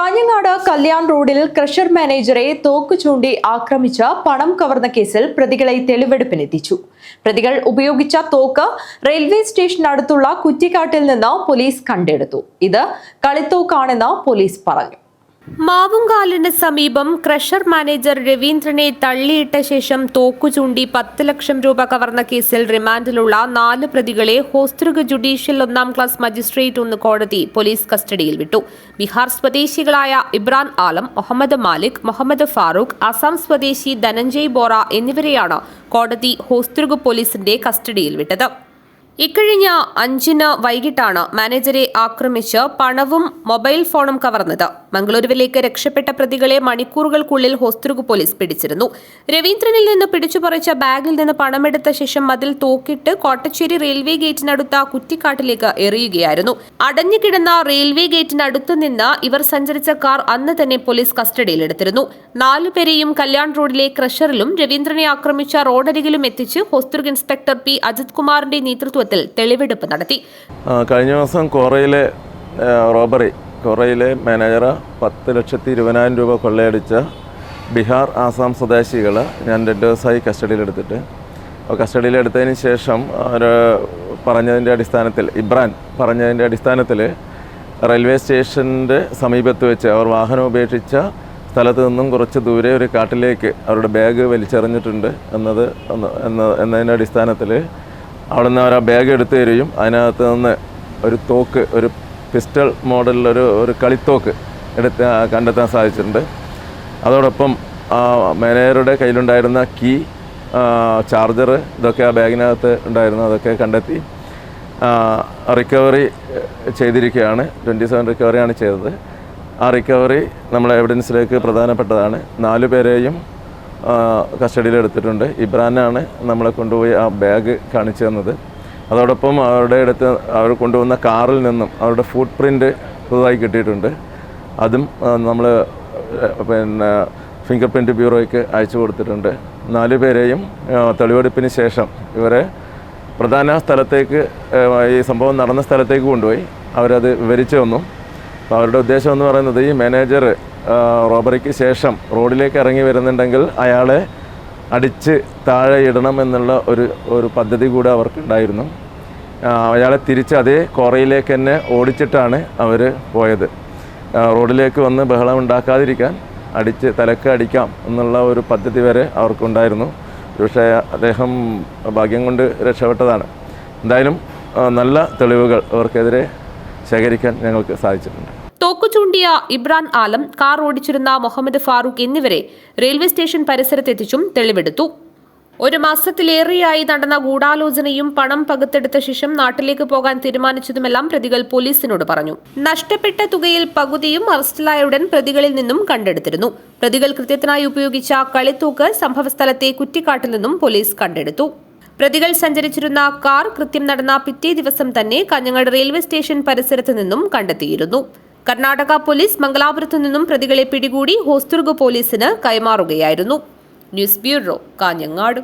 കാഞ്ഞങ്ങാട് കല്യാൺ റോഡിൽ ക്രഷർ മാനേജറെ തോക്ക് ചൂണ്ടി ആക്രമിച്ച് പണം കവർന്ന കേസിൽ പ്രതികളെ തെളിവെടുപ്പിനെത്തിച്ചു. പ്രതികൾ ഉപയോഗിച്ച തോക്ക് റെയിൽവേ സ്റ്റേഷനടുത്തുള്ള കുറ്റിക്കാട്ടിൽ നിന്ന് പോലീസ് കണ്ടെടുത്തു. ഇത് കളിത്തോക്കാണെന്ന് പോലീസ് പറഞ്ഞു. മാവുങ്കാലിന് സമീപം ക്രഷർ മാനേജർ രവീന്ദ്രനെ തള്ളിയിട്ട ശേഷം തോക്കുചൂണ്ടി പത്ത് ലക്ഷം രൂപ കവർന്ന കേസിൽ റിമാൻഡിലുള്ള നാല് പ്രതികളെ ഹോസ്തൃക ജുഡീഷ്യൽ ഒന്നാം ക്ലാസ് മജിസ്ട്രേറ്റ് ഒന്ന് കോടതി പോലീസ് കസ്റ്റഡിയിൽ വിട്ടു. ബീഹാർ സ്വദേശികളായ ഇബ്രാൻ ആലം മുഹമ്മദ് മാലിക് മുഹമ്മദ് ഫാറൂഖ് അസം സ്വദേശി ധനഞ്ജയ് ബോറ എന്നിവരെയാണ് കോടതി ഹോസ്തൃക പോലീസിന്റെ കസ്റ്റഡിയിൽ വിട്ടത്. ഇക്കഴിഞ്ഞ അഞ്ചിന് വൈകിട്ടാണ് മാനേജരെ ആക്രമിച്ച് പണവും മൊബൈൽ ഫോണും കവർന്നത്. മംഗളൂരുവിലേക്ക് രക്ഷപ്പെട്ട പ്രതികളെ മണിക്കൂറുകൾക്കുള്ളിൽ ഹോസ്തൃഗ് പോലീസ് പിടിച്ചിരുന്നു. രവീന്ദ്രനിൽ നിന്ന് പിടിച്ചുപറിച്ച ബാഗിൽ നിന്ന് പണമെടുത്ത ശേഷം അതിൽ തോക്കിട്ട് കോട്ടച്ചേരി റെയിൽവേ ഗേറ്റിനടുത്ത കുറ്റിക്കാട്ടിലേക്ക് എറിയുകയായിരുന്നു. അടഞ്ഞുകിടന്ന റെയിൽവേ ഗേറ്റിനടുത്ത് നിന്ന് ഇവർ സഞ്ചരിച്ച കാർ അന്ന് തന്നെ പോലീസ് കസ്റ്റഡിയിലെടുത്തിരുന്നു. നാലുപേരെയും കല്യാൺ റോഡിലെ ക്രഷറിലും രവീന്ദ്രനെ ആക്രമിച്ച റോഡരികിലും എത്തിച്ച് ഹോസ്തൃഗ് ഇൻസ്പെക്ടർ പി. അജിത് കുമാറിന്റെ നേതൃത്വത്തിൽ തെളിവെടുപ്പ് നടത്തി. കഴിഞ്ഞ ദിവസം കോറയിലെ റോബറി കോറയിലെ മാനേജർ പത്ത് ലക്ഷത്തി ഇരുപതിനായിരം രൂപ കൊള്ളയടിച്ച ബീഹാർ ആസാം സ്വദേശികൾ ഞാൻ രണ്ട് ദിവസമായി കസ്റ്റഡിയിലെടുത്തിട്ട്. അപ്പോൾ കസ്റ്റഡിയിലെടുത്തതിന് ശേഷം ഒരു പറഞ്ഞതിന്റെ അടിസ്ഥാനത്തിൽ ഇബ്രാൻ പറഞ്ഞതിന്റെ അടിസ്ഥാനത്തിൽ റെയിൽവേ സ്റ്റേഷന്റെ സമീപത്ത് വെച്ച് അവർ വാഹനം ഉപേക്ഷിച്ച സ്ഥലത്ത് നിന്നും കുറച്ച് ദൂരെ ഒരു കാട്ടിലേക്ക് അവരുടെ ബാഗ് വലിച്ചെറിഞ്ഞിട്ടുണ്ട് എന്നത് എന്ന- എന്നതിന്റെ അടിസ്ഥാനത്തിൽ അവിടെ നിന്ന് അവർ ആ ബാഗ് എടുത്തു തരികയും അതിനകത്ത് നിന്ന് ഒരു തോക്ക് ഒരു പിസ്റ്റൾ മോഡലിലൊരു ഒരു കളിത്തോക്ക് എടുത്ത് കണ്ടെത്താൻ സാധിച്ചിട്ടുണ്ട്. അതോടൊപ്പം ആ മാനേജറുടെ കയ്യിലുണ്ടായിരുന്ന കീ ചാർജർ ഇതൊക്കെ ആ ബാഗിനകത്ത് ഉണ്ടായിരുന്നു അതൊക്കെ കണ്ടെത്തി റിക്കവറി ചെയ്തിരിക്കുകയാണ്. ട്വന്റി സെവൻ റിക്കവറിയാണ് ചെയ്തത്. ആ റിക്കവറി നമ്മളെ എവിഡൻസിലേക്ക് പ്രധാനപ്പെട്ടതാണ്. നാലു പേരെയും കസ്റ്റഡിയിലെടുത്തിട്ടുണ്ട്. ഇബ്രാനാണ് നമ്മളെ കൊണ്ടുപോയി ആ ബാഗ് കാണിച്ചു തന്നത്. അതോടൊപ്പം അവരുടെ അടുത്ത് അവർ കൊണ്ടുവന്ന കാറിൽ നിന്നും അവരുടെ ഫുട് പ്രിന്റ് പുതുതായി കിട്ടിയിട്ടുണ്ട്. അതും നമ്മൾ പിന്നെ ഫിംഗർ പ്രിന്റ് ബ്യൂറോയ്ക്ക് അയച്ചു കൊടുത്തിട്ടുണ്ട്. നാല് പേരെയും തെളിവെടുപ്പിന് ശേഷം ഇവരെ പ്രധാന സ്ഥലത്തേക്ക് ഈ സംഭവം നടന്ന സ്ഥലത്തേക്ക് കൊണ്ടുപോയി. അവരത് വിവരിച്ചു വന്നു അപ്പോൾ അവരുടെ ഉദ്ദേശം എന്ന് പറയുന്നത് ഈ മാനേജർ റോബറിക്ക് ശേഷം റോഡിലേക്ക് ഇറങ്ങി വരുന്നുണ്ടെങ്കിൽ അയാളെ അടിച്ച് താഴെ ഇടണം എന്നുള്ള ഒരു ഒരു പദ്ധതി കൂടെ അവർക്കുണ്ടായിരുന്നു. അയാളെ തിരിച്ച് അതേ കോറയിലേക്ക് തന്നെ ഓടിച്ചിട്ടാണ് അവർ പോയത്. റോഡിലേക്ക് വന്ന് ബഹളം ഉണ്ടാക്കാതിരിക്കാൻ അടിച്ച് തലക്ക് അടിക്കാം എന്നുള്ള ഒരു പദ്ധതി വരെ അവർക്കുണ്ടായിരുന്നു. പക്ഷേ അദ്ദേഹം ഭാഗ്യം കൊണ്ട് രക്ഷപ്പെട്ടതാണ്. എന്തായാലും നല്ല തെളിവുകൾ അവർക്കെതിരെ ശേഖരിക്കാൻ ഞങ്ങൾക്ക് സാധിച്ചിട്ടുണ്ട്. തോക്കു ചൂണ്ടിയ ഇബ്രാൻ ആലം കാർ ഓടിച്ചിരുന്ന മുഹമ്മദ് ഫാറൂഖ് എന്നിവരെ റെയിൽവേ സ്റ്റേഷൻ പരിസരത്തെത്തിച്ചും തെളിവെടുത്തു. ഒരു മാസത്തിലേറെയായി നടന്ന ഗൂഢാലോചനയും പണം പകുത്തെടുത്ത ശേഷം നാട്ടിലേക്ക് പോകാൻ തീരുമാനിച്ചതുമെല്ലാം പ്രതികൾ പോലീസിനോട് പറഞ്ഞു. നഷ്ടപ്പെട്ട തുകയിൽ പകുതിയും അറസ്റ്റിലായ ഉടൻ പ്രതികളിൽ നിന്നും കണ്ടെടുത്തിരുന്നു. പ്രതികൾ കൃത്യത്തിനായി ഉപയോഗിച്ച കളിത്തൂക്ക് സംഭവസ്ഥലത്തെ കുറ്റിക്കാട്ടിൽ നിന്നും പോലീസ് കണ്ടെടുത്തു. പ്രതികൾ സഞ്ചരിച്ചിരുന്ന കാർ കൃത്യം നടന്ന പിറ്റേ ദിവസം തന്നെ കഞ്ഞങ്ങാട് റെയിൽവേ സ്റ്റേഷൻ പരിസരത്ത് നിന്നും കണ്ടെത്തിയിരുന്നു. കർണാടക പോലീസ് മംഗലാപുരത്തു നിന്നും പ്രതികളെ പിടികൂടി ഹോസ്തുർഗ് പോലീസിന് കൈമാറുകയായിരുന്നു. News bureau Kanhangad.